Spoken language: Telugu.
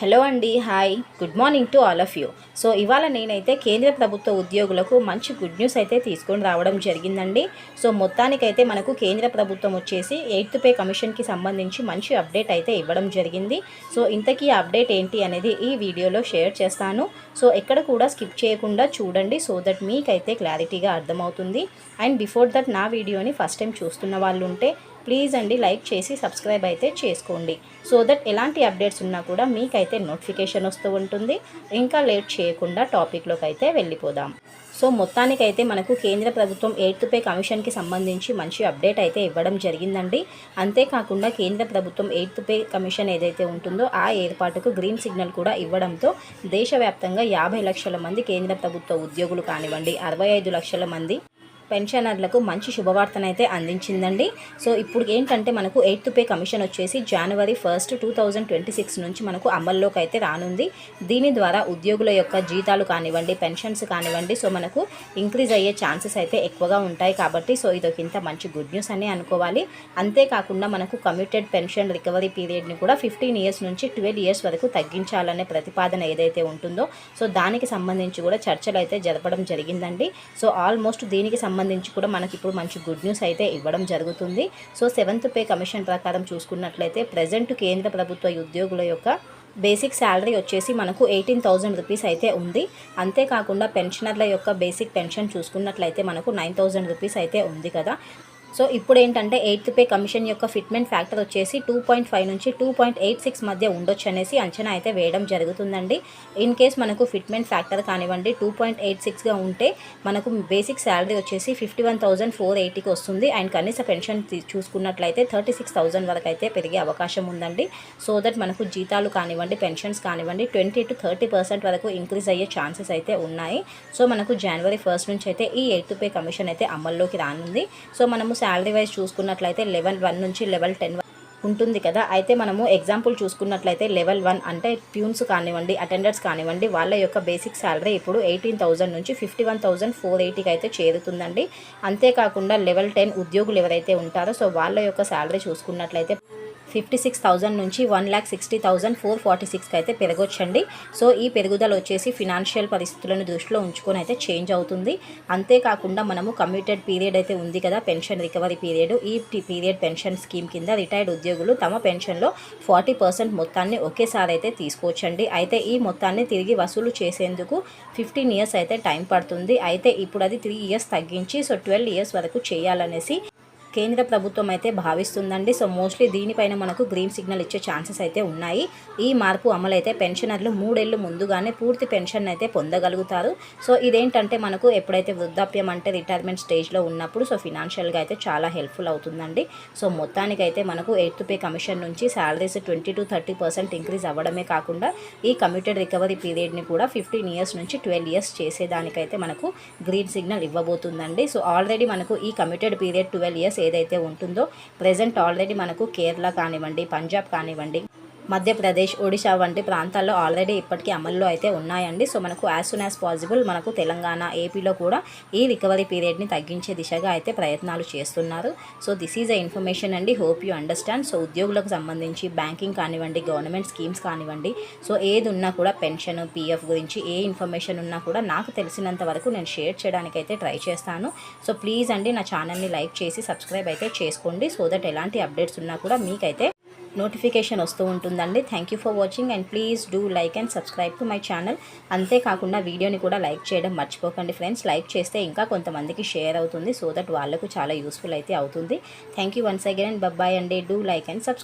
హలో అండి hi. Good morning to all of you. So ఇవాళ నేనైతే కేంద్ర ప్రభుత్వ ఉద్యోగులకు మంచి గుడ్ న్యూస్ అయితే తీసుకొని రావడం జరిగిందండి. సో మొత్తానికైతే మనకు కేంద్ర ప్రభుత్వం వచ్చేసి ఎయిత్ పే కమిషన్కి సంబంధించి మంచి అప్డేట్ అయితే ఇవ్వడం జరిగింది. సో ఇంతకీ అప్డేట్ ఏంటి అనేది ఈ వీడియోలో షేర్ చేస్తాను. సో ఎక్కడ కూడా స్కిప్ చేయకుండా చూడండి సో దట్ మీకైతే క్లారిటీగా అర్థమవుతుంది. అండ్ బిఫోర్ దట్ నా వీడియోని ఫస్ట్ టైం చూస్తున్న వాళ్ళు ఉంటే ప్లీజ్ అండి లైక్ చేసి సబ్స్క్రైబ్ అయితే చేసుకోండి. సో దట్ ఎలాంటి అప్డేట్స్ ఉన్నా కూడా మీకైతే నోటిఫికేషన్ వస్తూ ఉంటుంది. ఇంకా లేట్ చేయకుండా టాపిక్లోకి అయితే వెళ్ళిపోదాం. సో మొత్తానికైతే మనకు కేంద్ర ప్రభుత్వం ఎయిత్ పే కమిషన్కి సంబంధించి మంచి అప్డేట్ అయితే ఇవ్వడం జరిగిందండి. అంతేకాకుండా కేంద్ర ప్రభుత్వం ఎయిత్ పే కమిషన్ ఏదైతే ఉంటుందో ఆ ఏర్పాటుకు గ్రీన్ సిగ్నల్ కూడా ఇవ్వడంతో దేశవ్యాప్తంగా యాభై లక్షల మంది కేంద్ర ప్రభుత్వ ఉద్యోగులు కానివ్వండి అరవై ఐదు లక్షల మంది పెన్షనర్లకు మంచి శుభవార్తనైతే అందించిందండి. సో ఇప్పుడు ఏంటంటే మనకు ఎయిత్ పే కమిషన్ వచ్చేసి జనవరి first two thousand twenty six నుంచి మనకు అమల్లోకి అయితే రానుంది. దీని ద్వారా ఉద్యోగుల యొక్క జీతాలు కానివ్వండి పెన్షన్స్ కానివ్వండి సో మనకు ఇంక్రీజ్ అయ్యే ఛాన్సెస్ అయితే ఎక్కువగా ఉంటాయి కాబట్టి సో ఇది ఇంత మంచి గుడ్ న్యూస్ అని అనుకోవాలి. అంతేకాకుండా మనకు కమ్యూటెడ్ పెన్షన్ రికవరీ పీరియడ్ని కూడా ఫిఫ్టీన్ ఇయర్స్ నుంచి ట్వెల్వ్ ఇయర్స్ వరకు తగ్గించాలనే ప్రతిపాదన ఏదైతే ఉంటుందో సో దానికి సంబంధించి కూడా చర్చలు అయితే జరపడం జరిగిందండి. సో ఆల్మోస్ట్ దీనికి సంబంధించి కూడా మనకి ఇప్పుడు మంచి గుడ్ న్యూస్ అయితే ఇవ్వడం జరుగుతుంది. సో సెవెంత్ పే కమిషన్ ప్రకారం చూసుకున్నట్లయితే ప్రజెంట్ కేంద్ర ప్రభుత్వ ఉద్యోగుల యొక్క బేసిక్ శాలరీ వచ్చేసి మనకు ఎయిటీన్ థౌజండ్ రూపీస్ అయితే ఉంది. అంతేకాకుండా పెన్షనర్ల యొక్క బేసిక్ పెన్షన్ చూసుకున్నట్లయితే మనకు నైన్ థౌజండ్ రూపీస్ అయితే ఉంది కదా. సో ఇప్పుడు ఏంటంటే ఎయిత్ పే కమిషన్ యొక్క ఫిట్మెంట్ ఫ్యాక్టర్ వచ్చేసి టూ పాయింట్ ఫైవ్ నుంచి టూ పాయింట్ ఎయిట్ సిక్స్ మధ్య ఉండొచ్చు అనేసి అంచనా అయితే వేయడం జరుగుతుందండి. ఇన్ కేస్ మనకు ఫిట్మెంట్ ఫ్యాక్టర్ కానివ్వండి టూ పాయింట్ ఎయిట్ సిక్స్గా ఉంటే మనకు బేసిక్ శాలరీ వచ్చేసి ఫిఫ్టీ వన్ థౌసండ్ ఫోర్ ఎయిటీకి వస్తుంది. అండ్ కనీస పెన్షన్ చూసుకున్నట్లయితే థర్టీ సిక్స్ థౌసండ్ వరకు అయితే పెరిగే అవకాశం ఉందండి. సో దట్ మనకు జీతాలు కానివ్వండి పెన్షన్స్ కానివ్వండి ట్వంటీ టు థర్టీ పర్సెంట్ వరకు ఇంక్రీజ్ అయ్యే ఛాన్సెస్ అయితే ఉన్నాయి. సో మనకు జనవరి ఫస్ట్ నుంచి అయితే ఈ ఎయిత్ పే కమిషన్ అయితే అమల్లోకి రానుంది. సో మనము శాలరీ వైజ్ చూసుకున్నట్లయితే లెవెల్ వన్ నుంచి లెవెల్ టెన్ ఉంటుంది కదా. అయితే మనము ఎగ్జాంపుల్ చూసుకున్నట్లయితే లెవెల్ వన్ అంటే ప్యూన్స్ కానివ్వండి అటెండర్స్ కానివ్వండి వాళ్ళ యొక్క బేసిక్ శాలరీ ఇప్పుడు ఎయిటీన్ థౌజండ్ నుంచి ఫిఫ్టీ వన్ థౌజండ్ ఫోర్ ఎయిటీకి అయితే చేరుతుందండి. అంతేకాకుండా లెవెల్ టెన్ ఉద్యోగులు ఎవరైతే ఉంటారో సో వాళ్ళ యొక్క శాలరీ చూసుకున్నట్లయితే ఫిఫ్టీ సిక్స్ థౌజండ్ నుంచి one lakh sixty thousand four forty సిక్స్కి అయితే పెరగొచ్చండి. సో ఈ పెరుగుదల వచ్చేసి ఫినాన్షియల్ పరిస్థితులను దృష్టిలో ఉంచుకొని అయితే చేంజ్ అవుతుంది. అంతేకాకుండా మనము కమ్యూటెడ్ పీరియడ్ అయితే ఉంది కదా పెన్షన్ రికవరీ పీరియడ్. ఈ పీరియడ్ పెన్షన్ స్కీమ్ కింద రిటైర్డ్ ఉద్యోగులు తమ పెన్షన్లో ఫార్టీ పర్సెంట్ మొత్తాన్ని ఒకేసారి అయితే తీసుకోవచ్చండి. అయితే ఈ మొత్తాన్ని తిరిగి వసూలు చేసేందుకు ఫిఫ్టీన్ ఇయర్స్ అయితే టైం పడుతుంది. అయితే ఇప్పుడు అది త్రీ ఇయర్స్ తగ్గించి సో ట్వెల్వ్ ఇయర్స్ వరకు చేయాలనేసి కేంద్ర ప్రభుత్వం అయితే భావిస్తుందండి. సో మోస్ట్లీ దీనిపైన మనకు గ్రీన్ సిగ్నల్ ఇచ్చే ఛాన్సెస్ అయితే ఉన్నాయి. ఈ మార్పు అమలైతే పెన్షనర్లు మూడేళ్ళు ముందుగానే పూర్తి పెన్షన్ అయితే పొందగలుగుతారు. సో ఇదేంటంటే మనకు ఎప్పుడైతే వృద్ధాప్యం అంటే రిటైర్మెంట్ స్టేజ్లో ఉన్నప్పుడు సో ఫినాన్షియల్గా అయితే చాలా హెల్ప్ఫుల్ అవుతుందండి. సో మొత్తానికైతే మనకు ఎయిత్ పే కమిషన్ నుంచి salaries twenty to thirty percent increase అవ్వడమే కాకుండా ఈ కమ్యూటెడ్ రికవరీ పీరియడ్ని కూడా ఫిఫ్టీన్ ఇయర్స్ నుంచి ట్వెల్వ్ ఇయర్స్ చేసేదానికైతే మనకు గ్రీన్ సిగ్నల్ ఇవ్వబోతుందండి. సో ఆల్రెడీ మనకు ఈ కమ్యూటెడ్ పీరియడ్ ట్వెల్వ్ ఇయర్స్ ఏదైతే ఉంటుందో ప్రజెంట్ ఆల్రెడీ మనకు కేరళ కానివ్వండి పంజాబ్ కానివ్వండి మధ్యప్రదేశ్ ఒడిశా వంటి ప్రాంతాల్లో ఆల్రెడీ ఇప్పటికీ అమల్లో అయితే ఉన్నాయండి. సో మనకు యాజ్ సూన్ యాజ్ పాసిబుల్ మనకు తెలంగాణ ఏపీలో కూడా ఈ రికవరీ పీరియడ్ని తగ్గించే దిశగా అయితే ప్రయత్నాలు చేస్తున్నారు. So this is a information అండి. హోప్ యూ అండర్స్టాండ్ సో ఉద్యోగులకు సంబంధించి బ్యాంకింగ్ కానివ్వండి గవర్నమెంట్ స్కీమ్స్ కానివ్వండి సో ఏది ఉన్నా కూడా పెన్షన్ పీఎఫ్ గురించి ఏ ఇన్ఫర్మేషన్ ఉన్నా కూడా నాకు తెలిసినంత వరకు నేను షేర్ చేయడానికి అయితే ట్రై చేస్తాను. సో ప్లీజ్ అండి నా ఛానల్ని లైక్ చేసి సబ్స్క్రైబ్ అయితే చేసుకోండి. సో దట్ ఎలాంటి అప్డేట్స్ ఉన్నా కూడా మీకైతే నోటిఫికేషన్ వస్తూ ఉంటుందండి. Thank you for watching and please do like and subscribe to my channel అంతేకాకుండా వీడియోని కూడా లైక్ చేయడం మర్చిపోకండి ఫ్రెండ్స్. లైక్ చేస్తే ఇంకా కొంతమందికి షేర్ అవుతుంది. సో దట్ వాళ్ళకు చాలా యూస్ఫుల్ అయితే అవుతుంది. Thank you once again and bye bye అండి. Do like and subscribe